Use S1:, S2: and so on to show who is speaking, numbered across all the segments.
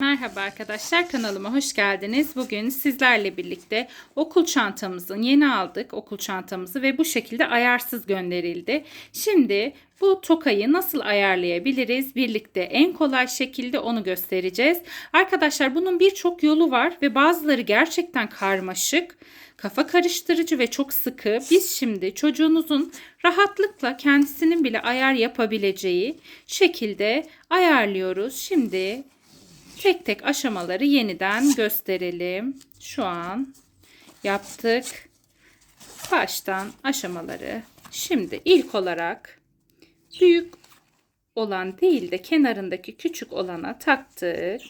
S1: Merhaba arkadaşlar kanalıma hoş geldiniz. Bugün sizlerle birlikte okul çantamızın yeni aldık okul çantamızı ve bu şekilde ayarsız gönderildi. Şimdi bu tokayı nasıl ayarlayabiliriz? Birlikte en kolay şekilde onu göstereceğiz. Arkadaşlar bunun birçok yolu var ve bazıları gerçekten karmaşık, kafa karıştırıcı ve çok sıkı. Biz şimdi çocuğunuzun rahatlıkla kendisinin bile ayar yapabileceği şekilde ayarlıyoruz. Şimdi tek tek aşamaları yeniden gösterelim. Şu an yaptık. Baştan aşamaları. Şimdi ilk olarak büyük olan değil de kenarındaki küçük olana taktık.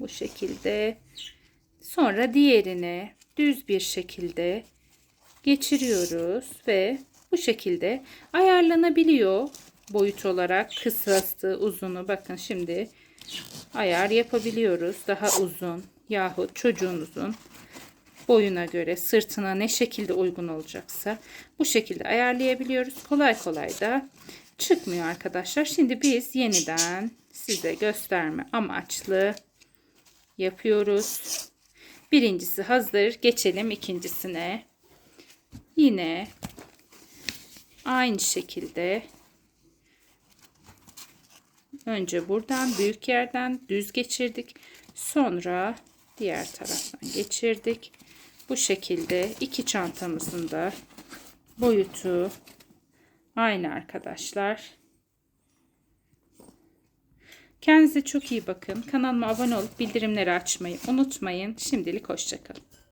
S1: Bu şekilde. Sonra diğerini düz bir şekilde geçiriyoruz ve bu şekilde ayarlanabiliyor boyut olarak kısası uzunu bakın şimdi ayar yapabiliyoruz. Daha uzun yahut çocuğunuzun boyuna göre sırtına ne şekilde uygun olacaksa bu şekilde ayarlayabiliyoruz. Kolay kolay da çıkmıyor arkadaşlar. Şimdi biz yeniden size gösterme amaçlı yapıyoruz. Birincisi hazır geçelim ikincisine. Yine aynı şekilde önce buradan büyük yerden düz geçirdik. Sonra diğer taraftan geçirdik. Bu şekilde iki çantamızın da boyutu aynı arkadaşlar. Kendinize çok iyi bakın. Kanalıma abone olup bildirimleri açmayı unutmayın. Şimdilik hoşçakalın